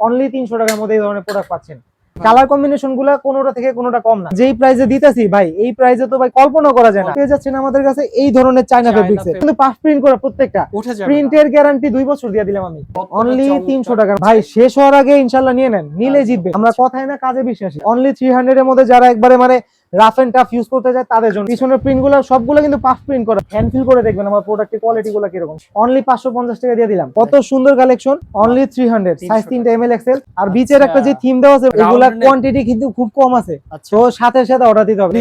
Only তিনশো টাকার মধ্যে এই ধরনের প্রোডাক্ট পাচ্ছেন। কালার কম্বিনেশনগুলা কোনোটা থেকে কোনোটা কম না। যেই প্রাইসে দিতেছি ভাই এই প্রাইসে তো ভাই কল্পনা করা যায় না। পেয়ে যাচ্ছেন আমাদের কাছে এই ধরনের চাইনা চায়না ফেব্রিক্স কিন্তু পাফ প্রিন্ট করা প্রত্যেকটা। প্রিন্টের গ্যারান্টি দুই বছর দিয়ে দিলাম আমি। অনলি তিনশো টাকা। ভাই শেষ হওয়ার আগে ইনশাল্লাহ নিয়ে নেন। নিলে আচ্ছা, জিতবে। আমরা আচ্ছা। কথায় না কাজে বিশ্বাসী। অনলি থ্রি হান্ড্রেড এর মধ্যে যারা একবারে মানে রাফ এন্ড টাফ ইউজ করতে যায় তাদের জন্য। পিছনের প্রিন্টগুলো সবগুলো কিন্তু পাফ প্রিন্ট করা। হ্যান্ড ফিল করে দেখবেন আমার প্রোডাক্টের কোয়ালিটি গুলো কীরকম। অনলি পাঁচশো পঞ্চাশ টাকা দিয়ে দিলাম। কত সুন্দর collection only three hundred size তিনটা এম এল এক্সেল আর বিচের একটা যে আচ্ছা। থিম দেওয়া আছে এগুলা কোয়ান্টিটি কিন্তু খুব কম আছে। আচ্ছা। তো সাথে সাথে অর্ডার দিতে হবে।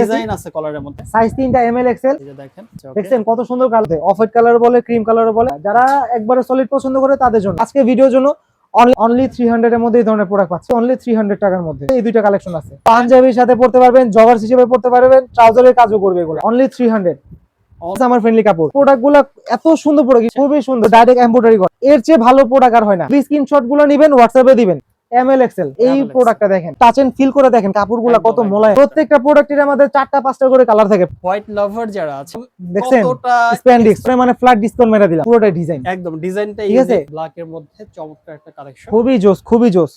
ডিজাইন আছে কালারের মধ্যে। সাইজ তিনটা এম এল এক্সেল আচ্ছা। দেখছেন কত সুন্দর কালার অফ হোয়াইট কালার বলে ক্রিম কালার বলে। যারা একবারে সলিড পছন্দ করে তাদের জন্য। আজকে ভিডিওর জন্য অনলি থ্রি হান্ড্রেড এর মধ্যে এই ধরনের প্রোডাক্ট পাচ্ছে। অনলি থ্রি হান্ড্রেড টাকার মধ্যে। এই দুইটা কালেকশন আছে। পাঞ্জাবির সাথে পড়তে পারবেন জগার্স হিসেবে পড়তে পারবেন, ট্রাউজারের কাজও করবে এগুলো। অনলি থ্রি হান্ড্রেড আমার ফ্রেন্ডলি কাপড়। প্রোডাক্টগুলো এত সুন্দর প্রোডাক্ট খুবই সুন্দর। ডাইরেক্ট এম্ব্রয়ডারি করা। এর চেয়ে ভালো প্রোডাক্ট আর হয় না। স্ক্রিনশটগুলো নিবেন হোয়াটসঅ্যাপে দিবেন। এম এল এক্সেল এই ML প্রোডাক্টটা দেখেন। টাচ এন্ড ফিল করে দেখেন কাপড়গুলো কত প্রত্যেকটা প্রোডাক্টের আমাদের চারটা পাঁচটা করে কালার থাকে। হোয়াইট লাভার যারা আছে দেখছেন? স্প্যান্ডিক্স মানে ফ্ল্যাট ডিসকাউন্ট মেরা দিলাম পুরোটা ডিজাইন একদম ডিজাইনটা ঠিক আছে? ব্ল্যাক এর মধ্যে চমৎকার একটা কালেকশন খুবই জোস খুবই জোস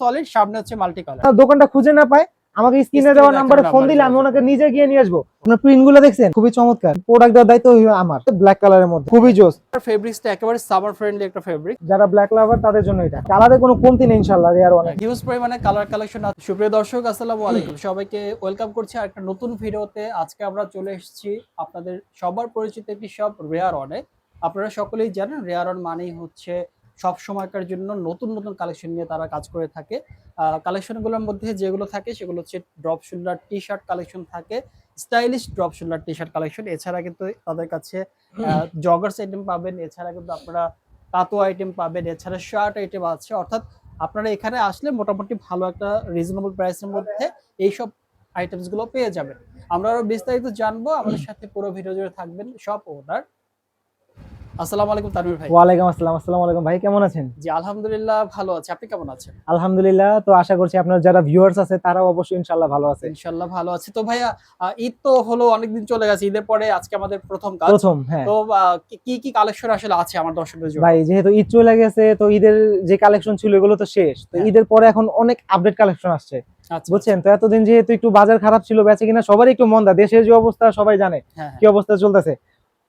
সলিড সামনে হচ্ছে মাল্টি কালার দোকানটা খুঁজে না পায় আমাকে স্ক্রিনে দেওয়া নাম্বারে ফোন দিলে আমি ওনাকে নিজে গিয়ে নিয়ে আসব। আপনার প্রিন্টগুলো দেখছেন? খুবই চমৎকার। প্রোডাক্ট দেওয়ার দায়িত্ব আমার। ব্ল্যাক কালারের মধ্যে। খুবই জোস। ফেব্রিক্সটা একেবারে সামার ফ্রেন্ডলি একটা ফেব্রিক যারা ব্ল্যাক লাভার তাদের জন্য এটা। কালারে কোনো কমতি নেই ইনশাআল্লাহ রেয়ার অনেক হিউজ পরিমাণে কালার কালেকশন আছে। সুপ্রিয় দর্শক আসসালামু আলাইকুম। সবাইকে ওয়েলকাম করছি আর একটা নতুন ভিডিওতে। আজকে আমরা চলে এসেছি আপনাদের সবার পরিচিত একটি শপ রেয়ার অনে আপনারা সকলেই জানেন রেয়ার অন মানেই হচ্ছে সব সময়কার জন্য নতুন নতুন কালেকশন নিয়ে তারা কাজ করে থাকে। কালেকশনগুলোর মধ্যে যেগুলো থাকে সেগুলো হচ্ছে drop shoulder T shirt collection থাকে stylish drop shoulder T shirt collection এছাড়া কিন্তু তাদের কাছে জগার্স আইটেম পাবেন এছাড়া কিন্তু আপনারা তাতো আইটেম পাবেন এছাড়া শার্ট আইটেম আছে। অর্থাৎ আপনারা এখানে আসলে মোটামুটি ভালো একটা রিজনেবল প্রাইসের মধ্যে এইসব আইটেমসগুলো পেয়ে যাবেন। আমরা আরও বিস্তারিত জানব আমাদের সাথে পুরো ভিডিও জুড়ে থাকবেন সব ওনার আসসালামু আলাইকুম তানভীর ভাই। ওয়ালাইকুম আসসালাম আসসালামু আলাইকুম। ভাই কেমন আছেন? জি আলহামদুলিল্লাহ ভালো আছি। আপনি কেমন আছেন? আলহামদুলিল্লাহ তো আশা করছি আপনার যারা ভিউয়ার্স আছে তারাও অবশ্যই ইনশাআল্লাহ ভালো আছে ইনশাল্লাহ ভালো আছি। তো ভাইয়া ঈদ তো হলো অনেকদিন চলে গেছে। ঈদের পরে আজকে আমাদের প্রথম কাজ। প্রথম হ্যাঁ। তো কি- কি কালেকশন আসলে আছে আমার দর্শকদের জন্য? ভাই যেহেতু ঈদ চলে গেছে তো ঈদের যে কালেকশন ছিল এগুলো তো শেষ। তো হ্যাঁ। ঈদের পরে এখন অনেক আপডেট কালেকশন আসছে। আচ্ছা বুঝছেন? তো এতদিন যেহেতু একটু বাজার খারাপ ছিল বেঁচে কিনা সবারই একটু মন্দা। দেশের যে অবস্থা সবাই জানে হ্যাঁ। কি অবস্থা চলতেছে।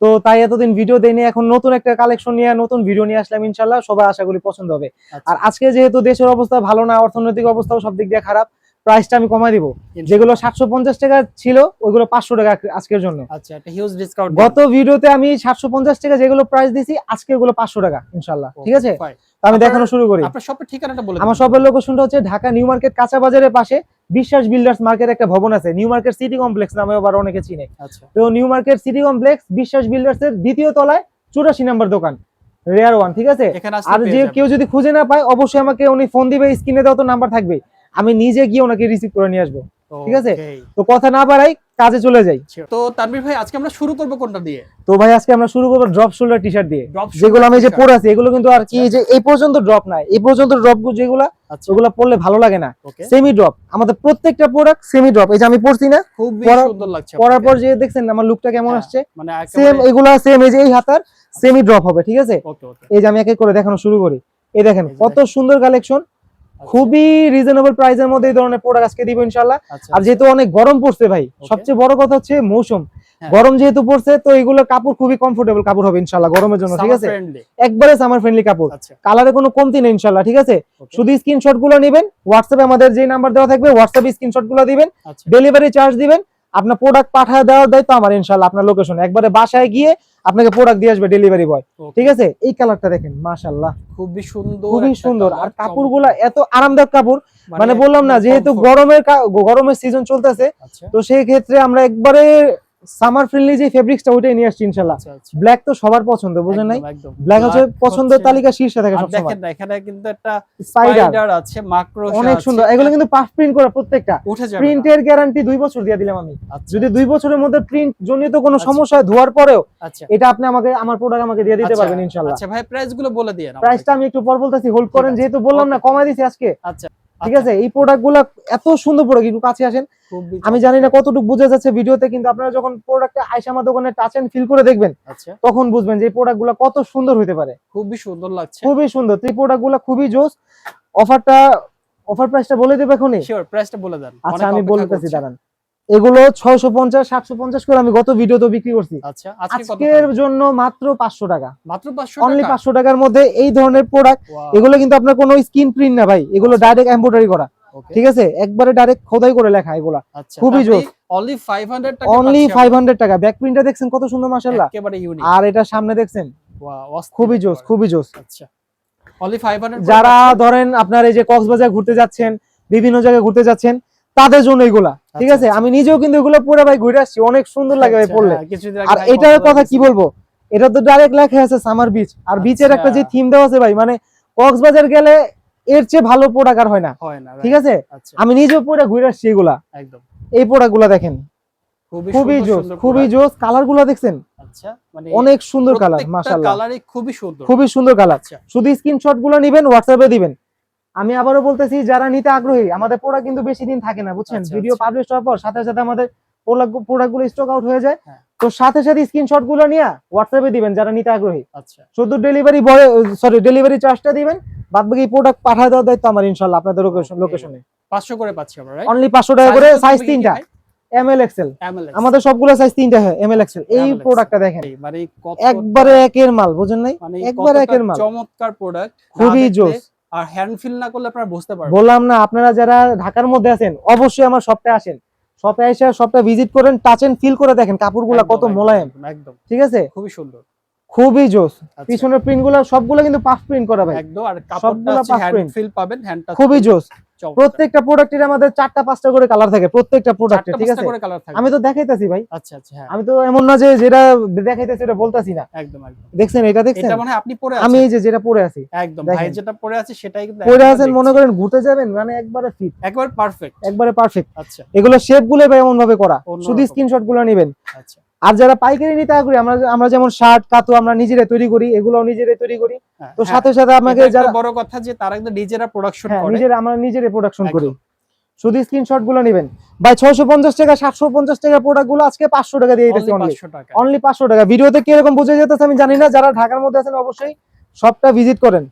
তো তাই এতদিন ভিডিও দেয়নি এখন নতুন একটা কালেকশন নিয়ে নতুন ভিডিও নিয়ে আসলাম ইনশাল্লাহ সবাই আশা করি পছন্দ হবে। আচ্ছা, আর আজকে যেহেতু দেশের অবস্থা ভালো না অর্থনৈতিক অবস্থাও সব দিক দিয়ে খারাপ প্রাইসটা আমি কমাই দিব। যেগুলো সাতশো পঞ্চাশ টাকা ছিল ওইগুলো পাঁচশো টাকা আজকের জন্য। আচ্ছা একটা হিউজ ডিসকাউন্ট গত ভিডিওতে আমি সাতশো পঞ্চাশ টাকা যেগুলো প্রাইস দিছি আজকে ওগুলো পাঁচশো টাকা ইনশাল্লাহ। ঠিক আছে? আমি দেখানো শুরু করি। আপনার শপের ঠিকানাটা বলে আমার লোকেশনটা হচ্ছে ঢাকা নিউ মার্কেট কাঁচা বাজারের পাশে বিশ্বাস বিল্ডার্স মার্কেট একটা ভবন আছে। নিউ মার্কেট সিটি কমপ্লেক্স নামে আবার অনেকে চিনে। আচ্ছা। তো New Market City Complex Biswas Builders এর দ্বিতীয় তলায় চুরাশি নাম্বার দোকান রেয়ার ওয়ান ঠিক আছে? আর যে কেউ যদি খুঁজে না পায় অবশ্যই আমাকে উনি ফোন দিবে স্ক্রিনে দেওয়া তো নাম্বার থাকবে আমি নিজে গিয়ে ওনাকে রিসিভ করে নিয়ে আসব ঠিক আছে? তো কথা না বাড়াই কাজে চলে যাই। তো তানভীর ভাই আজকে আমরা শুরু করব কোনটা দিয়ে? তো ভাই আজকে আমরা শুরু করব ড্রপ শোল্ডার টি শার্ট দিয়ে যেগুলো আমি যে পরে আছি এগুলো কিন্তু আর কি আচ্ছা। যে এই পর্যন্ত ড্রপ নাই। এই পর্যন্ত ড্রপ যেগুলো আচ্ছা। ওগুলো পরলে ভালো লাগে না। সেমি ড্রপ আমাদের প্রত্যেকটা প্রোডাক্ট সেমি ড্রপ এই যে আমি পরছি না খুব সুন্দর লাগছে পরার পর যে দেখছেন আমার লুকটা কেমন হ্যাঁ, আসছে? মানে সেম এগুলা সেম এই যে এই হাতার সেমি ড্রপ হবে ঠিক আছে? এই যে আমি এক করে দেখানো শুরু করি। এই দেখেন কত সুন্দর কালেকশন খুবই রিজনেবল প্রাইসের মধ্যে এই ধরনের প্রোডাক্ট আজকে দিব ইনশাল্লাহ আচ্ছা আর যেহেতু অনেক গরম পড়ছে ভাই সবচেয়ে বড় কথা হচ্ছে মৌসুম। হ্যাঁ। গরম যেহেতু পড়ছে তো এগুলো কাপড় খুবই কমফোর্টেবল কাপড় হবে ইনশাল্লাহ গরমের জন্য ঠিক আছে? একবারে সামার ফ্রেন্ডলি কাপড়। আচ্ছা। কালারে কোনো কমতি নেই ইনশাল্লাহ ঠিক আছে? শুধু স্ক্রিনশটগুলো নেবেন হোয়াটসঅ্যাপে আমাদের যে নাম্বার দেওয়া থাকবে হোয়াটসঅ্যাপে স্ক্রিনশটগুলো দিবেন আচ্ছা। ডেলিভারি চার্জ দিবেন আপনার প্রোডাক্ট পাঠা দেওয়ার দায়িত্ব আমার ইনশাল্লাহ আপনার লোকেশন একবারে বাসায় গিয়ে আপনাকে প্রোডাক্ট দিয়ে আসবে ডেলিভারি বয় ঠিক আছে? এই কালারটা দেখেন মাশাল্লাহ খুবই সুন্দর খুবই সুন্দর। আর। কাপড়গুলা এত আরামদায়ক কাপড় মানে বললাম না যেহেতু গরমের গরমের সিজন চলতেছে আচ্ছা। তো সেই ক্ষেত্রে আমরা একবারে সামার ফ্রেন্ডলি যে ফেব্রিক্সটা ওইটাই নিয়ে আসছি ইনশাল্লাহ আচ্ছা আচ্ছা। ব্ল্যাক তো সবার পছন্দ বুঝেন নাই। ব্ল্যাক হচ্ছে পছন্দের তালিকা শীর্ষে থাকে আর সবসময়। দেখেন না এখানে কিন্তু একটা স্পাইডার আছে মাক্রো অনেক সুন্দর। এগুলো কিন্তু পাফ প্রিন্ট করা প্রত্যেকটা। প্রিন্টের গ্যারান্টি দুই বছর দিয়ে দিলাম আমি। আচ্ছা, যদি দুই বছরের মধ্যে প্রিন্ট জনিত কোনো আচ্ছা। সমস্যা হয় ধোয়ার পরেও আচ্ছা। এটা আপনি আমাকে আমার প্রোডাক্ট আমাকে দিয়ে দিতে আচ্ছা, পারবেন ইনশাল্লাহ আচ্ছা ভাই প্রাইসগুলো বলে দিয়ে প্রাইসটা আমি একটু পর বলতেছি হোল্ড করেন যেহেতু বললাম না কমাই দিছি আজকে। আচ্ছা। ঠিক আচ্ছা। আছে? এই প্রোডাক্টগুলা এত সুন্দর প্রোডাক্ট একটু কাছে আসেন আমি জানি না কতটুকু বোঝা যাচ্ছে ভিডিওতে কিন্তু আপনারা যখন প্রোডাক্টটা আইসা আমার দোকানে টাচ এন্ড ফিল করে দেখবেন আচ্ছা। তখন বুঝবেন যে এই প্রোডাক্টগুলা কত সুন্দর হতে পারে। খুবই সুন্দর লাগছে। খুবই সুন্দর। এই প্রোডাক্টগুলা খুবই জোস। অফারটা অফার প্রাইসটা বলে দেব এখনই? শিওর প্রাইসটা বলে দেন। আচ্ছা আমি বলতেছি দাঁড়ান। এগুলো ছয়শো পঞ্চাশ সাতশো পঞ্চাশ করে আমি গত ভিডিও তো বিক্রি করছি। আচ্ছা আজকের জন্য মাত্র পাঁচশো টাকা। মাত্র 500 অনলি পাঁচশো টাকার মধ্যে এই ধরনের প্রোডাক্ট এগুলো কিন্তু আপনার কোনো স্ক্রিন প্রিন্ট না ভাই এগুলো ডাইরেক্ট এমব্রয়ডারি করা। ঠিক আছে? একবারে ডাইরেক্ট খোদাই করে লেখা এগুলা। আচ্ছা খুবই তাহলে জোস। only 500 টাকা অনলি ফাইভ। হান্ড্রেড টাকা। ব্যাক প্রিন্টটা দেখছেন কত সুন্দর একেবারে ইউনিক আর এটা সামনে দেখছেন? খুবই খুবই জোস খুবই জোস। আচ্ছা। অনলি 500 যারা ধরেন আপনার এই যে কক্সবাজার ঘুরতে যাচ্ছেন বিভিন্ন জায়গায় ঘুরতে যাচ্ছেন তাদের জন্য এগুলা। ঠিক আচ্ছা, আছে? আচ্ছা। আমি নিজেও কিন্তু এগুলো পরে ভাই ঘুরে আসছি অনেক সুন্দর লাগে ভাই পড়লে। হ্যাঁ, আর এটার কথা কি বলব? এটা তো ডাইরেক্ট লেখা আছে সামার বিচ আর বিচের একটা যে আচ্ছা। থিম দেওয়া আছে ভাই মানে কক্সবাজার গেলে এর চেয়ে ভালো প্রোডাক্ট আর হয় না। ঠিক আছে? আচ্ছা। আমি নিজেও পরে ঘুরে আসছি এগুলা। একদম। এই প্রোডাক্টগুলা দেখেন। খুবই জোস খুবই জোস। কালারগুলা দেখছেন? আচ্ছা মানে অনেক সুন্দর কালার কালারই খুবই সুন্দর। খুবই সুন্দর কালার আচ্ছা। শুধু স্ক্রিনশটগুলো নিবেন হোয়াটসঅ্যাপে দিবেন। আমি আবারও বলতেছি যারা নিতে আগ্রহী আমাদের প্রোডাক্ট কিন্তু বেশি দিন থাকে না বুঝছেন? আচ্ছা, ভিডিও আচ্ছা। পাবলিশ হওয়ার পর সাথে সাথে আমাদের প্রোডাক্টগুলো স্টক আউট হয়ে যায়। হ্যাঁ। তো সাথে সাথে স্ক্রিনশটগুলো নিয়ে হোয়াটসঅ্যাপে দিবেন যারা নিতে আগ্রহী। আচ্ছা। শুধু ডেলিভারি বয় সরি ডেলিভারি চার্জটা দিবেন বাদ বাকি প্রোডাক্ট পাঠিয়ে দেওয়ার দায়িত্ব আমার ইনশাল্লাহ আপনাদের লোকেশনে 500 করে পাচ্ছি আমরা রাইট অনলি পাঁচশো টাকা করে সাইজ তিনটা। এম এল এক্সেল আমাদের সবগুলো সাইজ তিনটা হয় এম এল এক্সেল এই প্রোডাক্টটা দেখেন। মানে একবারে একের মাল বুঝেন নাই? মানে একবারে একের মাল। চমৎকার প্রোডাক্ট খুবই জোস। আর হ্যান্ড ফিল না করলে আপনারা বুঝতে পারবেন। বললাম না আপনারা যারা ঢাকার মধ্যে আছেন অবশ্যই আমার শপে আসেন। শপে এসে শপটা ভিজিট করেন টাচ এন্ড ফিল করে দেখেন কাপড়গুলো কত মোলায়েম। একদম। ঠিক আছে? খুবই সুন্দর। খুবই জোস। আচ্ছা, পিছনের প্রিন্টগুলো সবগুলো কিন্তু পাফ প্রিন্ট করা ভাই। একদম আর কাপড়টা সবগুলা হচ্ছে pass হ্যান্ড ফিল পাবেন হ্যান্ডটা খুবই জোস। প্রত্যেকটা প্রোডাক্টের আমাদের চারটা পাঁচটা করে কালার থাকে প্রত্যেকটা প্রোডাক্টে ঠিক আছে? আমি তো দেখাইতাছি ভাই। আচ্ছা আচ্ছা হ্যাঁ। আমি তো এমন না যে যেটা দেখাইতেছি এটা বলতাছি না। একদম একদম। দেখছেন এটা দেখছেন? এটা মানে আপনি পরে আমি এই যে যেটা পরে আছি। একদম ভাই যেটা পরে আছে সেটাই কিন্তু পরে আছেন মনে করেন ঘুরতে যাবেন মানে একবারে ফিট একবার পারফেক্ট একবারে পারফেক্ট আচ্ছা। এগুলো শেপগুলো ভাই এমন ভাবে করা। শুধু স্ক্রিনশটগুলো নেবেন। আচ্ছা। আর যারা পাইকারি নিতে আগ্রহী আমরা আমরা যেমন শার্ট কাতো আমরা নিজেরাই তৈরি করি এগুলো নিজেরাই তৈরি করি। হ্যাঁ, তো হ্যাঁ, সাথে সাথে আমাকে যারা বড় কথা যে তারা কিন্তু নিজেরা প্রোডাকশন হ্যাঁ করে। নিজেরা আমরা নিজেরাই প্রোডাকশন করি। শুধু স্ক্রিনশটগুলো নেবেন। ভাই ছয়শো পঞ্চাশ টাকা সাতশো পঞ্চাশ টাকা প্রোডাক্টগুলো আজকে পাঁচশো টাকা দিয়ে দিতেছি অনলি 500 টাকা। অনলি পাঁচশো টাকা। ভিডিওতে কীরকম বুঝে যেতেছে আমি জানি না যারা ঢাকার মধ্যে আছেন অবশ্যই সবটা ভিজিট করেন।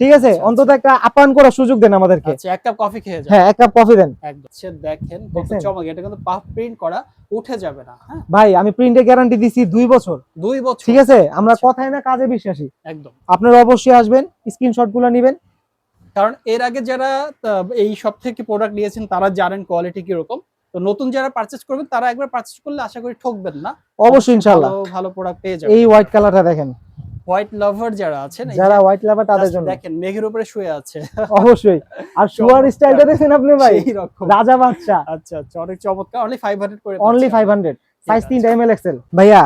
ঠিক আছে? আচ্ছা, অন্তত একটা আপ্যায়ন করার সুযোগ দেন আমাদেরকে। আচ্ছা এক কাপ কফি খেয়ে যান। হ্যাঁ এক কাপ কফি দেন। একদম। দেখেন কত চমক এটা কিন্তু পাফ প্রিন্ট করা উঠে যাবে না হ্যাঁ? ভাই আমি প্রিন্টে গ্যারান্টি দিছি দুই বছর। দুই বছর। ঠিক আছে? আমরা আচ্ছা। কথায় না কাজে বিশ্বাসী। একদম। আপনারা অবশ্যই আসবেন স্ক্রিনশটগুলো নেবেন। কারণ এর আগে যারা এই সব থেকে প্রোডাক্ট নিয়েছেন তারা জানেন কোয়ালিটি কীরকম। তো নতুন যারা পারচেজ করবেন তারা একবার পারচেজ করলে আশা করি ঠকবেন না। অবশ্যই ইনশাল্লাহ ভালো ভালো প্রোডাক্ট পেয়ে যাবেন। এই হোয়াইট কালারটা দেখেন। হোয়াইট লাভার যারা আছেন যারা হোয়াইট লাভার তাদের জন্য। দেখেন মেঘের উপরে শুয়ে আছে। অবশ্যই। আর শুয়ার। স্টাইলটা দেখছেন আপনি ভাই? রাজা বাচ্চা। আচ্ছা আচ্ছা অনেক চমৎকার অনলি 500 করে অনলি পাচ্ছি ফাইভ আমরা। হান্ড্রেড ঠিক সাইজ আছে। তিনটা এম এল এক্সেল ভাইয়া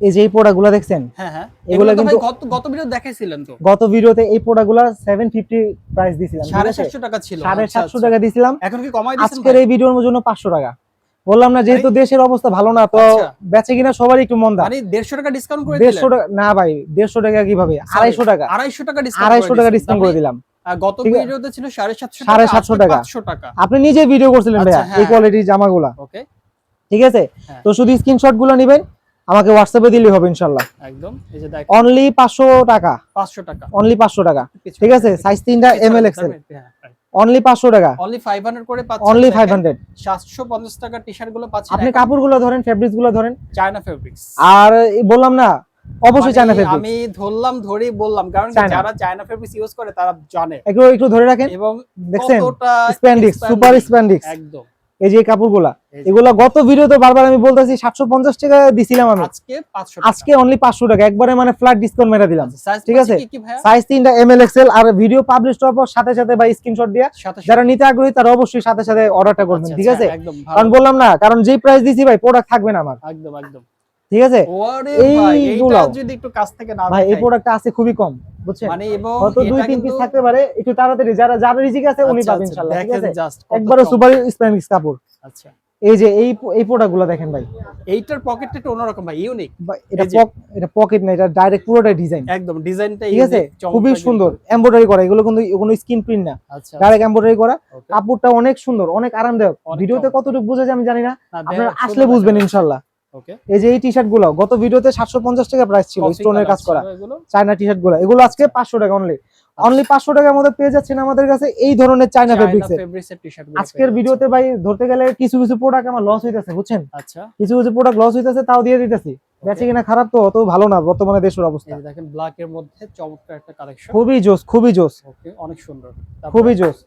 এই যে এই প্রোডাক্টগুলো দেখছেন? হ্যাঁ হ্যাঁ। এগুলো কিন্তু গত গত ভিডিও দেখাইছিলেন তো। গত ভিডিওতে এই প্রোডাক্টগুলো সেভেন ফিফটি প্রাইস দিছিলাম ঠিক সাড়ে আছে? সাতশো টাকা ছিল। সাড়ে আচ্ছা, সাতশো আচ্ছা। টাকা দিছিলাম। এখন কি কমাই দিয়েছেন আজকের এই ভিডিওর জন্য পাঁচশো টাকা। বললাম না যেহেতু দেশের অবস্থা ভালো না তো আচ্ছা। বেচে কিনা সবারই একটু মন্দা। মানে দেড়শো টাকা ডিসকাউন্ট করে দেড়শো টাকা না ভাই দেড়শো টাকা কীভাবে? আড়াইশো টাকা। আড়াইশো টাকা ডিসকাউন্ট আড়াইশো টাকা ডিসকাউন্ট করে দিলাম। গত। ভিডিওতে ছিল টাকা। টাকা। আপনি নিজে ভিডিও করছিলেন আচ্ছা, ভাইয়া এই হ্যাঁ। কোয়ালিটির জামাগুলা। ওকে। ঠিক আছে? হ্যাঁ। তো শুধু স্ক্রিনশটগুলো নিবেন আমাকে হোয়াটসঅ্যাপে দিলেই হবে ইনশাল্লাহ একদম এই যে দেখ অনলি পাঁচশো টাকা। পাঁচশো টাকা। অনলি পাঁচশো টাকা। ঠিক আছে? Size M L XL only পাঁচশো টাকা। অনলি ফাইভ হান্ড্রেড করে পাচ্ছেন অনলি ফাইভ হান্ড্রেড সাতশো পঞ্চাশ টাকা টি শার্টগুলো পাচ্ছেন আপনি কাপড়গুলো ধরেন ফেব্রিক্সগুলো ধরেন। চায়না ফেব্রিক্স আর বললাম না অবশ্যই চায়না ফেব্রিক্স আমি ধরলাম ধরেই বললাম কারণ যারা চায়না ফেব্রিক্স ইউজ করে তারা জানে। একটু একটু ধরে রাখেন। এবং দেখছেন? স্প্যান্ডিক্স সুপার স্প্যান্ডিক্স একদম। এই যে কাপড় কাপড়গুলা এগুলা গত ভিডিওতে বারবার আমি বলতেছি সাতশো পঞ্চাশ টাকা দিছিলাম আমি। আজকে অনলি পাঁচশো টাকা একবারে মানে ফ্ল্যাট ডিসকাউন্ট মেরা দিলাম। ঠিক ঠিক আছে? সাইজ তিনটা এম এল এক্সেল আর ভিডিও পাবলিশ হওয়ার পর সাথে সাথে বা স্ক্রিনশট দিয়া যারা নিতে আগ্রহী তারা অবশ্যই সাথে সাথে অর্ডারটা করবেন আচ্ছা, ঠিক আচ্ছা, আছে? কারণ বললাম না কারণ যেই প্রাইস দিছি ভাই প্রোডাক্ট থাকবে না আমার। একদম একদম। ঠিক আছে? ভাই যদি একটু কাছ থেকে না ভাই এই দেখাই, প্রোডাক্টটা আছে খুবই কম বুঝছেন? মানে এবং হয়তো দুই তিন পিস থাকতে পারে একটু তাড়াতাড়ি যারা যার রিজিক আছে উনি আচ্ছা, পাবেন আচ্ছা, ইনশাআল্লাহ ঠিক আছে? একবারে সুপার স্প্যানিশ কাপড়। আচ্ছা। এই যে এই এই প্রোডাক্টগুলো দেখেন ভাই। এইটার পকেটটা একটু অন্যরকম ভাই ইউনিক এটা এই যে। পক- এটা পকেট না এটা ডাইরেক্ট পুরোটাই ডিজাইন একদম ডিজাইনটা ঠিক আছে? খুবই সুন্দর এমব্রয়ডারি করা এগুলো কিন্তু কোনো স্কিন প্রিন্ট না। আচ্ছা ডাইরেক্ট এমব্রয়ডারি করা. কাপড়টা অনেক সুন্দর অনেক আরামদায়ক। ভিডিওতে কতটুকু বোঝা যায় আমি জানি না আপনারা আসলে বুঝবেন ইনশাল্লাহ এই যে এই টি শার্টগুলো গত ভিডিওতে সাতশো পঞ্চাশ টাকা প্রাইস ছিল স্টোনের কাজ করা। চায়না টি শার্টগুলো এগুলো আজকে পাঁচশো টাকা অনলি। অনলি পাঁচশো টাকার মধ্যে পেয়ে যাচ্ছেন আমাদের কাছে এই ধরনের চায়না ফেব্রিক্স আজকের ভিডিওতে ভাই ধরতে গেলে কিছু কিছু প্রোডাক্ট আমার লস হইতেছে বুঝছেন? আচ্ছা। কিছু কিছু প্রোডাক্ট লস হইতেছে তাও দিয়ে দিতেছি। বেঁচে কিনা খারাপ তো অত ভালো না বর্তমানে দেশের অবস্থা। দেখেন ব্ল্যাক এর মধ্যে চমৎকার একটা কালেকশন খুবই জোস খুবই জোস। ওকে অনেক সুন্দর। খুবই জোস।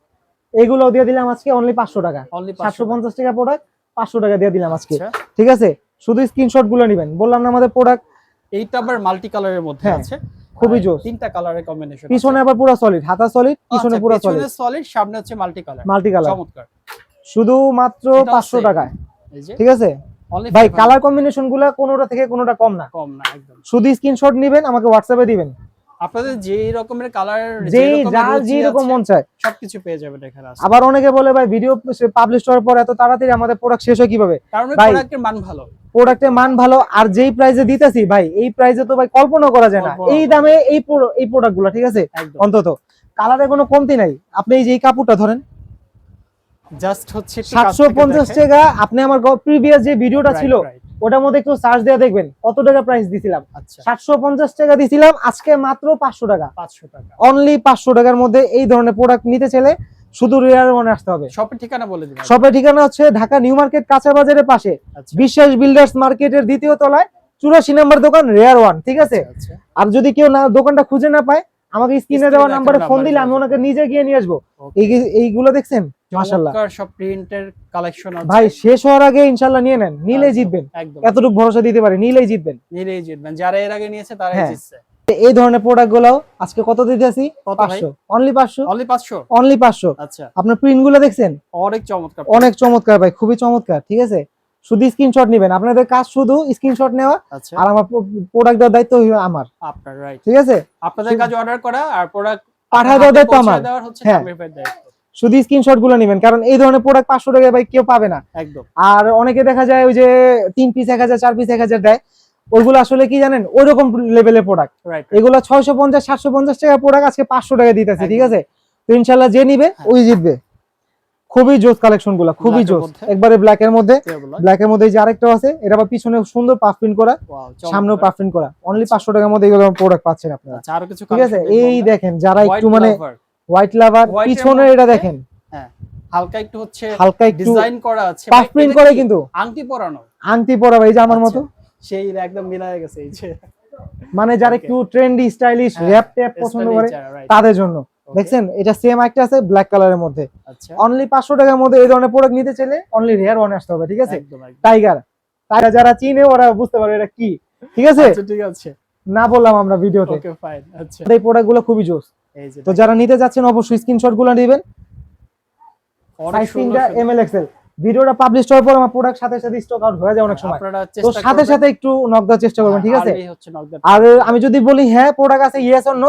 এগুলো দিয়ে দিলাম আজকে অনলি পাঁচশো টাকা। সাতশো পঞ্চাশ টাকা প্রোডাক্ট পাঁচশো টাকা দিয়ে দিলাম আজকে। আচ্ছা। ঠিক আছে? শুধু স্ক্রিনশটগুলো নিবেন। বললাম না আমাদের প্রোডাক্ট এইটা আবার মাল্টি কালারের মধ্যে হ্যাঁ, আছে। খুবই জোর জোস। তিনটা কালারের কম্বিনেশন পিছনে আবার পুরো সলিড হাতা সলিড পিছনে পুরো সলিড পিছনে সলিড সামনে হচ্ছে মাল্টি কালার মাল্টি কালার চমৎকার। শুধু মাত্র এটাও পাঁচশো same। টাকায়। এই যে ঠিক আছে? ভাই কালার কম্বিনেশনগুলো কোনোটা থেকে কোনোটা কম না। কম না একদম। শুধু স্ক্রিনশট নেবেন আমাকে হোয়াটসঅ্যাপে দিবেন। আপনাদের যেই রকমের কালার যেই যে রকম মন চায়। সবকিছু পেয়ে যাবেন এখানে। আবার অনেকে বলে ভাই ভিডিও পাবলিশ করার পর এত তাড়াতাড়ি আমাদের প্রোডাক্ট শেষ হয় কীভাবে? কারণ প্রোডাক্টের মান ভালো। প্রোডাক্টের মান ভালো আর যেই প্রাইসে দিতেছি ভাই এই প্রাইসে তো ভাই কল্পনা করা যায় না। এই দামে এই এই প্রোডাক্টগুলো ঠিক আছে? অন্তত। কালারে কোনো কমতি নাই। আপনি এই যে কাপড়টা ধরেন। জাস্ট হচ্ছে একটু কাছ সাতশো থেকে পঞ্চাশ দেখেন। টাকা। আপনি আমার প্রিভিয়াস যে ভিডিওটা ছিল ওটার মধ্যে একটু চার্জ দেওয়া দেখবেন কত টাকা প্রাইস দিছিলাম। আচ্ছা। সাতশো পঞ্চাশ টাকা দিছিলাম আজকে মাত্র পাঁচশো টাকা। পাঁচশো টাকা। অনলি পাঁচশো টাকার মধ্যে এই ধরনের প্রোডাক্ট নিতে চাইলে শুধু রেয়ার মনে আসতে হবে। শপের ঠিকানা বলে দিবেন। শপের ঠিকানা হচ্ছে ঢাকা নিউ মার্কেট কাঁচা বাজারের পাশে। আচ্ছা। বিশ্বাস বিল্ডার্স মার্কেটের দ্বিতীয় তলায় চুরাশি নাম্বার দোকান রেয়ার ওয়ান ঠিক আছে? আচ্ছা আর যদি কেউ না দোকানটা খুঁজে না পায় আমাকে স্ক্রিনে দেওয়া নাম্বারে ফোন দিলে আমি ওনাকে নিজে গিয়ে নিয়ে আসব। এই এইগুলো দেখছেন? মাশাল্লাহ সব প্রিন্টের কালেকশন আছে। ভাই শেষ হওয়ার আগে ইনশাল্লাহ নিয়ে নেন নিলেই জিতবেন। এতটুকু ভরসা দিতে পারি নিলেই জিতবেন। নিলেই জিতবেন। যারা এর আগে নিয়েছে তারাই। জিতছে। এই ধরনের প্রোডাক্ট গুলাও আজকে কত দিতেছি পাঁচশো। অনলি পাঁচশো? অনলি পাঁচশো? অনলি পাঁচশো। আচ্ছা। আপনার প্রিন্টগুলো দেখছেন? অনেক চমৎকার অনেক চমৎকার ভাই খুবই চমৎকার ঠিক আছে? শুধু স্ক্রিনশট নেবেন। আপনাদের কাজ শুধু স্ক্রিনশট নেওয়া আচ্ছা। আর আমার প্রোডাক্ট দেওয়ার দায়িত্ব আমার। আপনার রাইট ঠিক আছে? আপনাদের কাজ অর্ডার করা আর প্রোডাক্ট পাঠায় দেওয়ার দায়িত্ব আমার। হ্যাঁ। শুধু স্ক্রিনশটগুলো নেবেন কারণ এই ধরনের প্রোডাক্ট পাঁচশো টাকায় ভাই কেউ পাবে না। একদম। আর অনেকে দেখা যায় ওই যে তিন পিস এক হাজার চার পিস এক হাজার দেয় ওইগুলো আসলে কি জানেন? ওই রকম লেভেলের প্রোডাক্ট এগুলো ছয়শো পঞ্চাশ সাতশো পঞ্চাশ টাকা প্রোডাক্ট আজকে পাঁচশো টাকা দিতেছে ঠিক আছে? তো ইনশাল্লাহ যে নিবে হ্যাঁ। ওই জিতবে। খুবই জোস কালেকশনগুলা খুবই জোস। একবারে ব্ল্যাক এর মধ্যে। ব্ল্যাক এর মধ্যে যে আরেকটাও আছে এটা আবার পিছনে সুন্দর পাফ প্রিন্ট করা সামনেও পাফ প্রিন্ট করা। অনলি পাঁচশো টাকার মধ্যে এগুলো প্রোডাক্ট পাচ্ছেন আপনারা। আচ্ছা ঠিক আছে? এই দেখেন যারা একটু মানে হোয়াইট লাভার পিছনে এটা দেখেন। হালকা একটু হচ্ছে হালকা একটু ডিজাইন করা আছে। পাফ প্রিন্ট করে কিন্তু। আংটি পরানো। আংটি পরা এই যে আমার মতো। আচ্ছা, সেই একদম মিলায় গেছে এই যে। মানে যারা একটু ট্রেন্ডি স্টাইলিশ হ্যাঁ, র্যাপ ট্যাপ পছন্দ করে তাদের জন্য। দেখছেন? এটা সেম একটা আছে ব্ল্যাক কালারের মধ্যে। আচ্ছা। অনলি পাঁচশো টাকার মধ্যে এই ধরনের প্রোডাক্ট নিতে চাইলে অনলি রেয়ার ওয়ান আসতে হবে ঠিক আছে? টাইগার টাইগার যারা চিনে ওরা বুঝতে পারবে এটা কি ঠিক আছে? আচ্ছা ঠিক আছে। না বললাম আমরা ভিডিওতে। ওকে ফাইন আচ্ছা। এই প্রোডাক্টগুলো খুবই জোস। তো যারা নিতে যাচ্ছেন অবশ্যই স্ক্রিনশটগুলো নেবেন। অনেক সাইজ সুন্দর তিনটা সুন্দর। এম এল এক্সেল ভিডিওটা পাবলিশ হওয়ার পর আমার প্রোডাক্ট সাথে সাথে স্টক আউট হয়ে যায় অনেক সময়। তো সাথে সাথে একটু নক দেওয়ার চেষ্টা করবেন ঠিক আছে? আর আমি যদি বলি হ্যাঁ প্রোডাক্ট আছে ইয়েস অন্য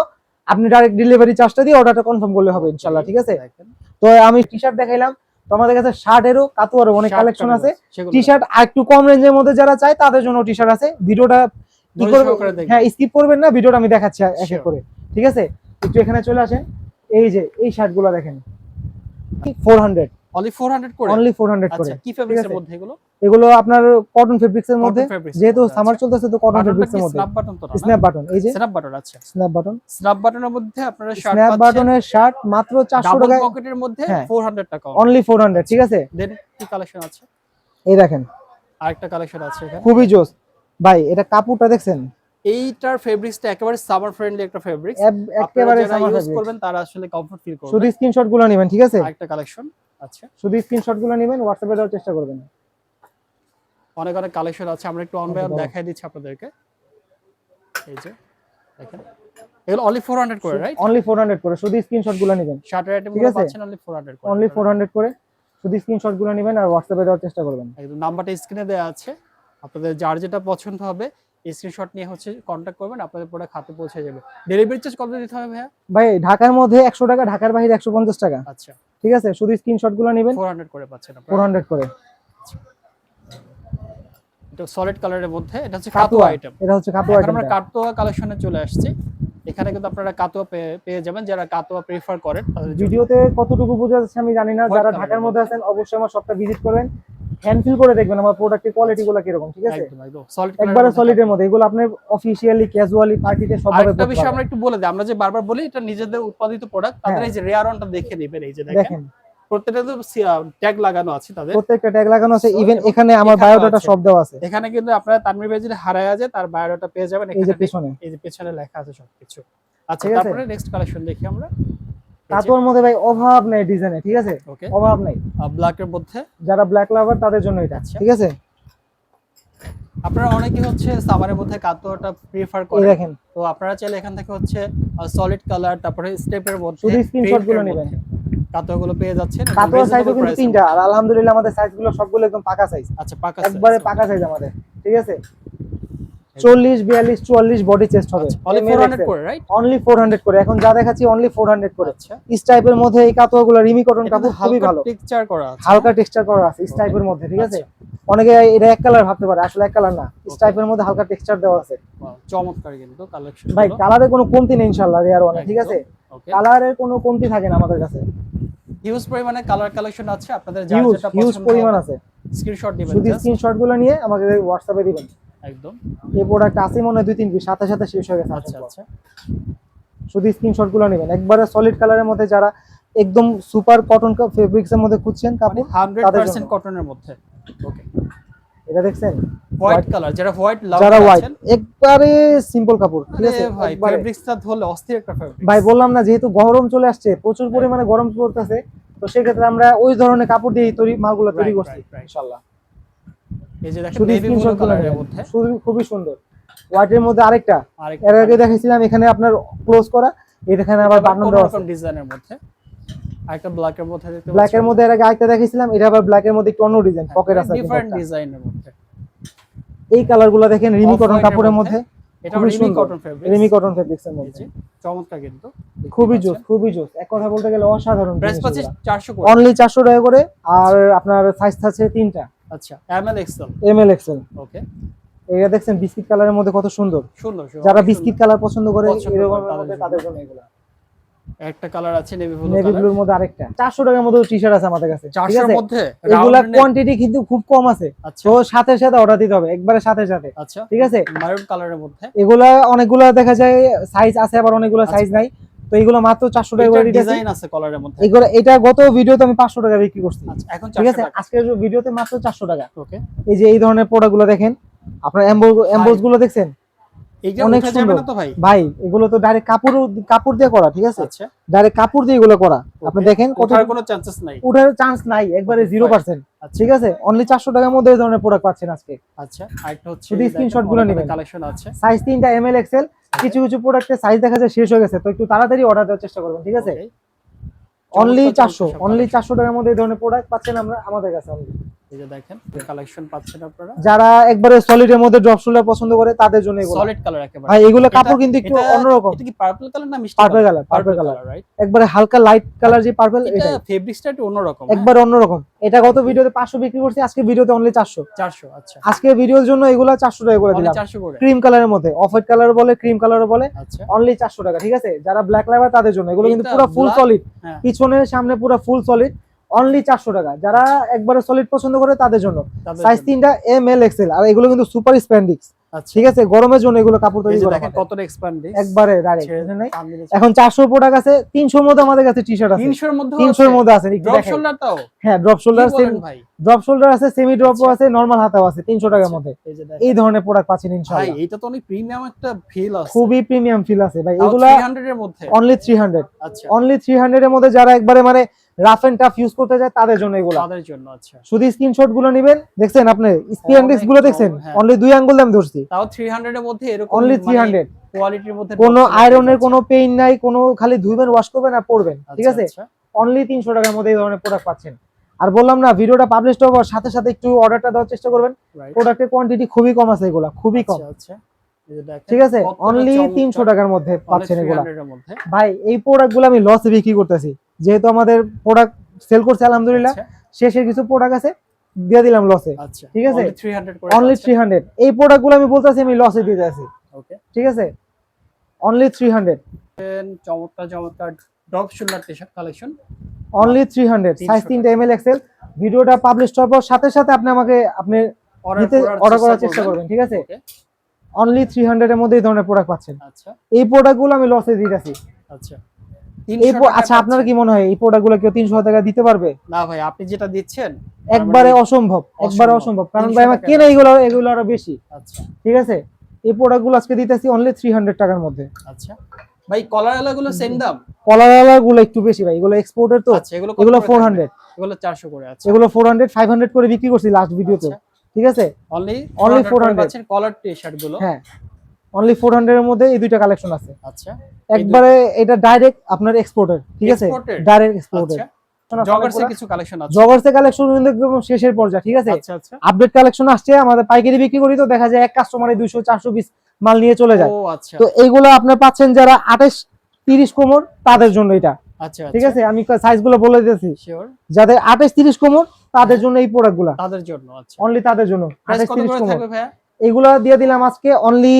আপনি ডাইরেক্ট ডেলিভারি চার্জটা দিয়ে অর্ডারটা কনফার্ম করলে হবে ইনশাল্লাহ ঠিক আছে? তো আমি টি শার্ট দেখাইলাম। তো আমাদের কাছে শার্টেরও কাতুয়ারও অনেক কালেকশন আছে। টি শার্ট আর একটু কম রেঞ্জের মধ্যে যারা চায় তাদের জন্য টি শার্ট আছে। ভিডিওটা কি করবে? হ্যাঁ স্কিপ করবেন না ভিডিওটা আমি দেখাচ্ছি এক এক করে ঠিক আছে? একটু এখানে চলে আসেন। এই যে এই শার্টগুলো দেখেন। ফোর হান্ড্রেড Only 400 করে? অনলি করে আচ্ছা কি মধ্যে এগুলো? এগুলো আপনার কটন ফেব্রিক্স এর মধ্যে। যেহেতু সামার আচ্ছা। চলতেছে তো কটন মধ্যে। স্ন্যাপ বাটন তো স্ন্যাপ বাটন এই যে। স্ন্যাপ বাটন আচ্ছা স্ন্যাপ বাটন স্ন্যাপ বাটনের মধ্যে আপনারা শার্ট স্ন্যাপ বাটনের শার্ট মাত্র চারশো ডাবল টাকায় পকেটের মধ্যে হ্যাঁ। 400 টাকা অনলি ফোর হান্ড্রেড ঠিক আছে? দেন কি কালেকশন আছে? এই দেখেন। আরেকটা কালেকশন আছে এখানে। খুবই জোস। ভাই এটা কাপড়টা দেখছেন? এইটার ফেব্রিক্সটা একেবারে সামার ফ্রেন্ডলি একটা ফেব্রিক্স একেবারে summer ইউজ করবেন তারা আসলে কমফর্ট ফিল করবে শুধু স্ক্রিনশটগুলো নেবেন ঠিক আছে? একটা কালেকশন আচ্ছা। শুধু স্ক্রিনশটগুলো নেবেন হোয়াটসঅ্যাপে দেওয়ার চেষ্টা করবেন। অনেক অনেক কালেকশন আছে আমরা একটু অন বাই অন দেখাই দিচ্ছি আপনাদেরকে। এই যে দেখেন। এগুলো অনলি 400 করে রাইট অনলি ফোর হান্ড্রেড করে শুধু স্ক্রিনশটগুলো নেবেন। শার্টের আইটেমগুলো পাচ্ছেন অনলি 400 করে। অনলি ফোর হান্ড্রেড করে শুধু স্ক্রিনশটগুলো নেবেন আর হোয়াটসঅ্যাপে দেওয়ার চেষ্টা করবেন। একদম নাম্বারটা স্ক্রিনে দেওয়া আছে। আপনাদের যার যেটা পছন্দ হবে স্ক্রিনশট নিয়ে হচ্ছে কন্ট্যাক্ট করবেন আপনাদের প্রোডাক্ট হাতে পৌঁছে যাবে। ডেলিভারি চার্জ কত দিতে হবে ভাইয়া? ভাই ঢাকার মধ্যে একশো টাকা ঢাকার বাইরে একশো পঞ্চাশ টাকা। আচ্ছা। ঠিক আছে? শুধু স্ক্রিনশটগুলো নেবেন। 400 করে পাচ্ছেন ফোর আপনারা হান্ড্রেড করে। এটা সলিড কালারের মধ্যে এটা হচ্ছে কাতুয়া আইটেম এটা হচ্ছে কাতুয়া এখন আমরা কাতুয়া কালেকশনে চলে আসছি। এখানে কিন্তু আপনারা কাতুয়া পেয়ে- যাবেন যারা কাতুয়া প্রেফার করেন। ভিডিওতে কতটুকু বোঝা যাচ্ছে আমি জানি না। যারা ঢাকার মধ্যে আছেন অবশ্যই আমার শপটা ভিজিট করবেন। হ্যান্ড ফিল করে দেখবেন আমার প্রোডাক্টের কোয়ালিটি গুলো কীরকম ঠিক আছে? একদম একদম সলিড একবারে সলিডের মধ্যে এগুলো আপনি অফিসিয়ালি ক্যাজুয়ালি পার্টিতে সবভাবে পড়তে বিষয় আমরা একটু বলে দিই। আমরা যে বারবার বলি এটা নিজেদের উৎপাদিত প্রোডাক্ট তাদের হ্যাঁ। এই যে রেয়ার অনটা দেখে নেবেন এই যে দেখেন। প্রত্যেকটা তো ট্যাগ লাগানো আছে তাদের। প্রত্যেকটা ট্যাগ লাগানো আছে। ইভেন এখানে আমার বায়োডাটা। সব দেওয়া আছে। এখানে কিন্তু আপনারা তানভীর ভাই যদি হারায় যায় তার বায়োডাটা পেয়ে যাবেন এই যে পেছনে। এই যে পেছনে লেখা আছে সবকিছু। আচ্ছা তারপরে নেক্সট কালেকশন দেখি আমরা। কাতুয়ার মধ্যে ভাই অভাব নেই ডিজাইনে ঠিক আছে? অভাব নেই। ব্ল্যাক এর মধ্যে? যারা ব্ল্যাক লাভার তাদের জন্য এটা আচ্ছা। ঠিক আছে? আপনারা অনেকে হচ্ছে সামারের মধ্যে কাতুয়াটা প্রিফার এই দেখেন। তো আপনারা চাইলে এখান থেকে হচ্ছে সলিড কালার তারপরে স্টেপের মধ্যে শুধু screenshot গুলো নেবেন। কাতুয়াগুলো পেয়ে যাচ্ছেন কাতুয়া সাইজও কিন্তু তিনটা। আর আলহামদুলিল্লাহ আমাদের সাইজগুলো সবগুলো একদম পাকা সাইজ আচ্ছা পাকা একবারে পাকা সাইজ আমাদের ঠিক আছে? চল্লিশ বিয়াল্লিশ চুয়াল্লিশ বডি চেস্ট হবে। অনলি 400 করে রাইট ফোর হান্ড্রেড করে। এখন যা দেখাচ্ছি অনলি ফোর হান্ড্রেড করে। আচ্ছা। ইস টাইপের মধ্যে এই কাতুয়াগুলো রিমি কটন কাপড় খুবই ভালো। টেক্সচার করা হালকা টেক্সচার করা আছে ইস টাইপের মধ্যে ঠিক আছে? অনেকে এটা এক কালার ভাবতে পারে আসলে এক কালার না। ইস টাইপের মধ্যে হালকা টেক্সচার দেওয়া আছে। চমৎকার কিন্তু কালেকশন ভাই কালারের কোনো কমতি নেই ইনশাআল্লাহ রেয়ার ওয়ানে ঠিক আছে? কালারের কোনো কমতি থাকে না আমাদের কাছে। হিউজ পরিমাণে কালার কালেকশন আছে আপনাদের হিউজ যেটা হিউজ পরিমাণ আছে। স্ক্রিনশট দিবেন শুধু just, স্ক্রিনশটগুলো নিয়ে আমাকে হোয়াটসঅ্যাপে দিবেন। একদম। এই প্রোডাক্ট আছে মনে হয় দুই তিন পিস সাথে সাথে শেষ হয়ে গেছে আচ্ছা আচ্ছা। শুধু নেবেন। একবারে সলিড কালারের মধ্যে যারা একদম সুপার কটন ফেব্রিক্স এর মধ্যে খুঁজছেন কাপড় হান্ড্রেড তাদের পার্সেন্ট জন্য। কটনের মধ্যে। ওকে এটা দেখছেন? হোয়াইট কালার যারা হোয়াইট লাভ যারা হোয়াইট একবারে সিম্পল কাপড় ঠিক আছে? ভাই ফেব্রিক্সটা ধরলে অস্থির একটা ফেব্রিক ভাই বললাম না যেহেতু গরম চলে আসছে প্রচুর পরিমাণে গরম পড়তেছে তো সেক্ষেত্রে আমরা ওই ধরনের কাপড় দিয়ে তৈরি মালগুলো তৈরি করছি. ইনশাআল্লাহ এই যে দেখেন শুধু নেভি ব্লু কালারের মধ্যে। খুবই সুন্দর। হোয়াইটের মধ্যে আরেকটা। এর আগে দেখাইছিলাম এখানে আপনার ক্লোজ করা। এখানে আবার বাটন দেওয়া আছে। ডিজাইনের মধ্যে। আরেকটা ব্ল্যাক এর মধ্যে দেখতে ব্ল্যাক এর মধ্যে এর আগে আরেকটা দেখাইছিলাম এটা আবার ব্ল্যাক এর মধ্যে একটু অন্য ডিজাইন পকেট আছে ডিফারেন্ট ডিজাইনের মধ্যে। এই কালারগুলো দেখেন রিমি কটন কাপড়ের মধ্যে। মধ্যে। এটা রিমি কটন ফেব্রিক রিমি কটন ফেব্রিক্স মধ্যে। চমৎকার কিন্তু। খুবই জোস খুবই জোস। এক কথা বলতে গেলে অসাধারণ প্রাইস পাচ্ছি 400 করে। অনলি চারশো টাকা করে আর আপনার সাইজ থাকছে তিনটা। আচ্ছা ML XL M L XL okay এটা দেখছেন বিস্কিট কালারের মধ্যে কত সুন্দর। সুন্দর যারা বিস্কিট কালার পছন্দ করে এরকম তাদের মধ্যে জন্য। এগুলো। একটা কালার আছে নেভি ব্লু নেভি ব্লুর মধ্যে আরেকটা। চারশো টাকার মধ্যে টি শার্ট আছে আমাদের কাছে। ঠিক 400 এর মধ্যে? এগুলা কোয়ান্টিটি কিন্তু খুব কম আছে। আচ্ছা। তো সাথে সাথে অর্ডার দিতে হবে একবারে সাথে সাথে। আচ্ছা। ঠিক আছে? মারুন কালারের মধ্যে। এগুলা অনেকগুলা দেখা যায় সাইজ আছে আবার অনেকগুলো সাইজ নাই। তো এগুলো মাত্র চারশো টাকা করে ডিজাইন আছে কলারের মধ্যে। এগুলো এটা গত ভিডিওতে আমি পাঁচশো টাকা বিক্রি করছি। আচ্ছা এখন ঠিক আছে? আজকের ভিডিওতে মাত্র চারশো টাকা। ওকে। এই যে এই ধরনের প্রোডাক্টগুলো দেখেন আপনার এম্বোজগুলো দেখছেন? অনেক সুন্দর। ভাই? ভাই এগুলো তো ডাইরেক্ট কাপড় কাপড় দিয়ে করা ঠিক আছে? আচ্ছা। ডাইরেক্ট কাপড় দিয়ে এগুলো করা। আপনি দেখেন কত কোনো চান্সেস নাই। উঠার চান্স নাই একবারে Okay, জিরো পার্সেন্ট আচ্ছা। ঠিক আছে? অনলি চারশো টাকার মধ্যে এই ধরনের প্রোডাক্ট পাচ্ছেন আজকে। আচ্ছা আরেকটা হচ্ছে শুধু নেবেন। কালেকশন আছে। সাইজ তিনটা এম এল এক্সেল কিছু কিছু প্রোডাক্টের সাইজ দেখা যায় শেষ হয়ে গেছে তো একটু তাড়াতাড়ি অর্ডার দেওয়ার চেষ্টা করবেন ঠিক আছে? অনলি চারশো অনলি চারশো টাকার মধ্যে এই ধরনের প্রোডাক্ট পাচ্ছেন আমরা আমাদের কাছে only। এই যে দেখেন কালেকশন পাচ্ছেন আপনারা। যারা একবারে সলিডের মধ্যে ড্রপ শোল্ডার পছন্দ করে তাদের জন্য এগুলো। সলিড কালার একেবারে। ভাই এগুলো কাপড় কিন্তু একটু এটা- অন্যরকম। এটা কি পার্পল কালার না মিষ্টি purple colour purple colour right একবারে হালকা লাইট কালার যে পার্পল এটা ফেব্রিক্সটা একটু অন্যরকম? একবার অন্যরকম। এটা গত ভিডিওতে পাঁচশো বিক্রি করছি আজকে ভিডিওতে অনলি চারশো। 400 আচ্ছা। আজকে ভিডিওর জন্য এগুলো চারশো টাকা করে অনলি দিলাম। 400 করে? ক্রিম কালারের মধ্যে অফ হোয়াইট কালার বলে ক্রিম কালার বলে আচ্ছা। অনলি চারশো টাকা ঠিক আছে? যারা ব্ল্যাক লাইভার তাদের জন্য। এগুলো কিন্তু পুরো ফুল সলিড পিছনে সামনে পুরো ফুল সলিড অনলি চারশো টাকা। যারা একবারে সলিড পছন্দ করে তাদের জন্য। সাইজ তিনটা এম এল এক্সেল আর এগুলো কিন্তু সুপার স্প্যান্ডিক্স আচ্ছা। ঠিক আছে? গরমের জন্য এগুলো কাপড় তৈরি করা দেখেন হয়। কতটা এক্সপ্যান্ড একবারে ডাইরেক্ট নাই এখন এখন চারশো প্রোডাক্ট আছে তিনশোর মধ্যে আমাদের কাছে টি শার্ট আছে। 300 এর মধ্যে তিনশোর মধ্যে আছে ড্রপ দেখেন। শোল্ডারটাও হ্যাঁ ড্রপ শোল্ডার কি বলেন ভাই? ড্রপ শোল্ডার আছে সেমি ড্রপও আচ্ছা। আছে নরমাল হাতাও আছে তিনশো টাকার মধ্যে। এই ধরনের প্রোডাক্ট পাচ্ছেন ইনশাআল্লাহ। ভাই এটা তো অনেক প্রিমিয়াম একটা ফিল আছে। খুবই প্রিমিয়াম ফিল আছে ভাই। তাও এগুলা 300 এর মধ্যে? অনলি থ্রি হান্ড্রেড আচ্ছা। অনলি থ্রি হান্ড্রেড এর মধ্যে যারা একবারে মানে রাফ এন্ড টাফ ইউজ করতে চায় তাদের জন্য এগুলো। তাদের জন্য আচ্ছা। শুধু স্ক্রিনশটগুলো নেবেন দেখছেন আপনি? স্পিয়ান্ডিক্সগুলো দেখছেন? হ্যাঁ। অনলি দুই আঙ্গুল দাম ধরছি। তাও 300 এর মধ্যে এরকম অনলি থ্রি হান্ড্রেড কোয়ালিটির মধ্যে কোনো আয়রনের কোনো পেইন নাই কোনো খালি ধুইবেন ওয়াশ করবেন আর পরবেন ঠিক আছে? আচ্ছা, অনলি তিনশো টাকার মধ্যে এই ধরনের প্রোডাক্ট পাচ্ছেন। আর বললাম না ভিডিওটা পাবলিশ হওয়ার সাথে সাথে একটু অর্ডারটা দেওয়ার চেষ্টা করবেন। আচ্ছা, প্রোডাক্টের কোয়ান্টিটি খুবই কম আছে এগুলা খুবই কম। আচ্ছা, আচ্ছা। যে দেখেন, ঠিক আছে? অনলি তিনশো টাকার মধ্যে পাচ্ছেন এগুলা। 300 ভাই এই প্রোডাক্টগুলো আমি লসে বিক্রি করতেছি। যেহেতু আমাদের প্রোডাক্ট সেল করছে আলহামদুলিল্লাহ আচ্ছা, শেষের কিছু প্রোডাক্ট আছে দিয়ে দিলাম লসে আচ্ছা। ঠিক আছে? অনলি থ্রি হান্ড্রেড এই প্রোডাক্টগুলো আমি বলতেছি আমি লসে দিতে আছি ওকে ঠিক আছে? অনলি থ্রি হান্ড্রেড চমৎকার চমৎকার drop shoulder T shirt collection only three hundred size তিনটা এম এল এক্সেল ভিডিওটা পাবলিশ হওয়ার সাথে সাথে আপনি আমাকে আপনি অর্ডার করার চেষ্টা করবেন। ঠিক আছে? অনলি থ্রি হান্ড্রেড এর মধ্যে এই ধরনের প্রোডাক্ট পাচ্ছেন। আচ্ছা। এই প্রোডাক্টগুলো আমি লসে দিতেছি। আচ্ছা। আচ্ছা আপনার কি মনে হয় এই প্রোডাক্টগুলো কেউ তিনশো টাকা দিতে পারবে? না ভাই আপনি যেটা দিচ্ছেন একবারে অসম্ভব একবারে অসম্ভব। কারণ ভাই আমার কেনা এগুলো এগুলো আরও বেশি। আচ্ছা। ঠিক আছে? এই প্রোডাক্টগুলো আজকে দিতেছি অনলি থ্রি হান্ড্রেড টাকার মধ্যে। আচ্ছা। ভাই কলারগুলো সেম দাম? কলারগুলো একটু বেশি ভাই এগুলো এক্সপোর্টের তো। আচ্ছা এগুলো এগুলো করে ফোর থাকবে? হান্ড্রেড এগুলো 400 করে আছে এগুলো ফোর হান্ড্রেড ফাইভ হান্ড্রেড করে বিক্রি করছি লাস্ট ভিডিওতে আচ্ছা। ঠিক আছে? অনলি Only 400 করে 400 পাচ্ছেন কলার টি শার্টগুলো। হ্যাঁ। অনলি ফোর হান্ড্রেড এর মধ্যে এই দুইটা কালেকশন আছে। আচ্ছা। একবারে এটা ডাইরেক্ট আপনার এক্সপোর্টের ঠিক আছে? ডাইরেক্ট এক্সপোর্টের আচ্ছা। কালেকশন জগার্সের কালেকশন কিন্তু একদম শেষের পর্যায়ে ঠিক আছে? আচ্ছা আচ্ছা। আপডেট কালেকশন আসছে আমাদের পাইকারি বিক্রি করি তো দেখা যায় এক কাস্টমারে দুইশো চারশো পিস মাল নিয়ে চলে যায়। আচ্ছা। তো এইগুলো আপনার পাচ্ছেন যারা আঠাশ তিরিশ কোমর তাদের জন্য এটা। আচ্ছা ঠিক আছে? আমি সাইজগুলো বলে দিতেছি। যাদের আঠাশ তিরিশ কোমর তাদের জন্য এই প্রোডাক্টগুলা তাদের জন্য আচ্ছা। অনলি তাদের জন্য আঠাশ তিরিশ কোমর। এগুলা দিয়ে দিলাম আজকে অনলি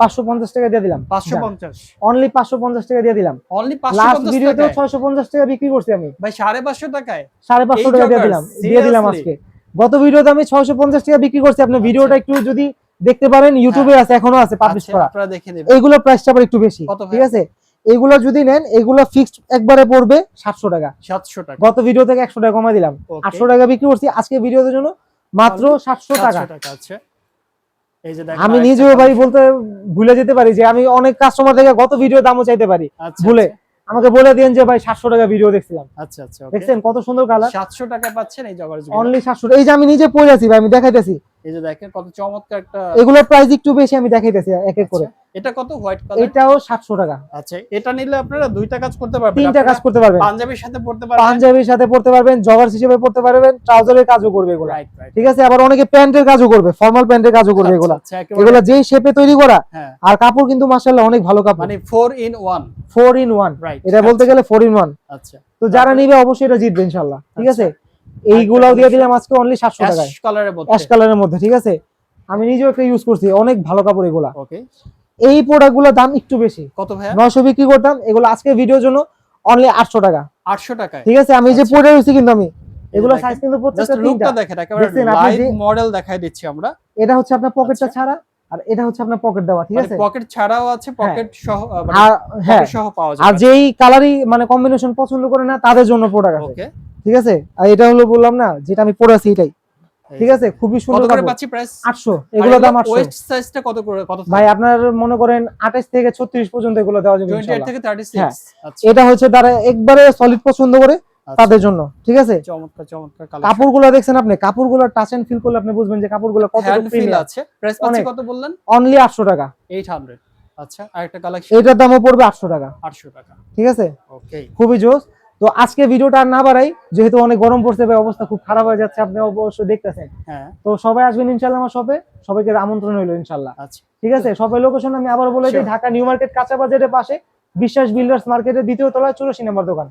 পাঁচশো পঞ্চাশ টাকা দিয়ে দিলাম। 550 অনলি পাঁচশো পঞ্চাশ টাকা দিয়ে দিলাম। অনলি লাস্ট 550 ভিডিওতে ছয়শো পঞ্চাশ টাকা বিক্রি করছি আমি। ভাই 550 টাকায়? সাড়ে পাঁচশো টাকা দিয়ে দিলাম দিয়ে দিলাম আজকে। গত ভিডিওতে আমি ছয়শো পঞ্চাশ টাকা বিক্রি করছি। আপনি আচ্ছা। ভিডিওটা একটু যদি দেখতে পারেন ইউটিউবে আছে এখনও আছে পাবলিশ আচ্ছা, করা। আপনারা দেখে নেবেন। এইগুলো প্রাইসটা আবার একটু বেশি ঠিক আছে? এইগুলো যদি নেন এগুলো ফিক্সড একবারে পড়বে সাতশো টাকা। 700 টাকা। গত ভিডিও থেকে একশো টাকা কমাই দিলাম। আটশো টাকা বিক্রি করছি আজকে ভিডিওর জন্য মাত্র সাতশো টাকা। 700 টাকা আছে এই যে দেখেন আমি নিজেও ভাই বলতে ভুলে যেতে পারি যে আমি অনেক কাস্টমার থেকে গত ভিডিও দামও চাইতে পারি। আচ্ছা ভুলে। আমাকে বলে দিন যে ভাই সাতশো টাকা ভিডিও দেখছিলাম। আচ্ছা আচ্ছা দেখছেন কত সুন্দর কালার 700 টাকা পাচ্ছেন এই জগার্স অনলি সাতশো এই যে আমি নিজে পরে আছি ভাই আমি দেখাইতেছি। এই যে দেখেন কত চমৎকার একটা এগুলোর প্রাইস একটু বেশি আমি দেখাইতেছি এক এক করে। আচ্ছা, এটা কত হোয়াইট কালার এটাও সাতশো টাকা। আচ্ছা এটা নিলে আপনারা দুইটা কাজ করতে পারবেন। তিনটা কাজ করতে পারবেন। পাঞ্জাবির সাথে পড়তে পারবেন। পাঞ্জাবির সাথে পড়তে পারবেন জগার্স হিসেবে পড়তে পারবেন ট্রাউজারের কাজও করবে এগুলো। ঠিক আছে? আবার অনেকে প্যান্টের কাজও করবে ফর্মাল প্যান্টের কাজও করবে এগুলো। আচ্ছা এগুলো যেই শেপে তৈরি করা হ্যাঁ। আর কাপড় কিন্তু মাশাআল্লাহ অনেক ভালো কাপড়। মানে 4 ইন 1 ফোর ইন ওয়ান এটা বলতে গেলে ফোর ইন ওয়ান আচ্ছা। তো যারা নিবে অবশ্যই এটা জিতবে ইনশাল্লাহ ঠিক আচ্ছা। আছে? এইগুলাও দিয়ে দিলাম আজকে অনলি সাতশো অ্যাশ টাকায়। কালারের মধ্যে। অ্যাশ কালারের মধ্যে ঠিক আছে? আমি নিজেও একটা ইউজ করছি অনেক ভালো কাপড় এগুলা। ওকে এই প্রোডাক্টগুলোর দাম একটু বেশি। কত ভাইয়া? নয়শো বিক্রি করতাম এগুলো আজকে ভিডিওর জন্য অনলি আটশো টাকা। 800 টাকায়। ঠিক আছে? আমি যে আচ্ছা। পরে রয়েছি কিন্তু আমি। এগুলো সাইজ কিন্তু প্রত্যেকটা তিনটা। দেখেন একেবারে লাইভ মডেল দেখাই দিচ্ছি আমরা। এটা হচ্ছে আপনার পকেটটা আচ্ছা। ছাড়া আর এটা হচ্ছে আপনার পকেট দেওয়া ঠিক মানে আছে? পকেট ছাড়াও আছে পকেট সহ মানে আর হ্যাঁ। পকেট সহ পাওয়া আর যেই কালারই মানে কম্বিনেশন পছন্দ করে না তাদের জন্য প্রোডাক্ট আছে। ওকে ঠিক আছে? আর এটা হলো বললাম না যেটা আমি পরে আছি এটাই। ঠিক আছে? খুবই সুন্দর কত করে পাচ্ছি প্রাইস আটশো। এগুলো দাম আটশো। ওয়েস্ট সাইজটা কত করে কত ভাই আপনার মনে করেন আঠাশ থেকে ছত্রিশ পর্যন্ত এগুলো দেওয়া যাবে 28 থেকে 36 হ্যাঁ। আচ্ছা। এটা হচ্ছে তারা একবারে সলিড পছন্দ করে আচ্ছা। তাদের জন্য ঠিক আছে? চমৎকার চমৎকার কালার কাপড়গুলো দেখছেন আপনি? কাপড়গুলো টাচ এন্ড ফিল করলে আপনি বুঝবেন যে কাপড়গুলো কত ফিল আছে। প্রাইস পাচ্ছি কত বললেন? অনলি আটশো টাকা। 800 আচ্ছা আরেকটা কালেকশন এটার দামও পড়বে আটশো টাকা। 800 টাকা। ঠিক আছে? ওকে খুবই জোস। তো আজকে ভিডিওটা আর না বাড়াই যেহেতু অনেক গরম পড়ছে ভাই অবস্থা খুব খারাপ হয়ে যাচ্ছে আপনি অবশ্যই দেখতেছেন। হ্যাঁ। তো সবাই আসবেন ইনশাল্লাহ আমার শপে সবাইকে আমন্ত্রণ হইল ইনশাল্লাহ আচ্ছা। ঠিক আছে? সবাই লোকেশন আমি আবার বলে দিই. ঢাকা নিউ মার্কেট কাঁচা বাজারের পাশে বিশ্বাস বিল্ডার্স মার্কেটের দ্বিতীয় তলায় চুরাশি সিনেমার দোকান।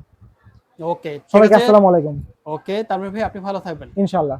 ওকে সবাইকে আসসালামু আলাইকুম। ওকে তারপরে ভাই আপনি ভালো থাকবেন। ইনশাল্লাহ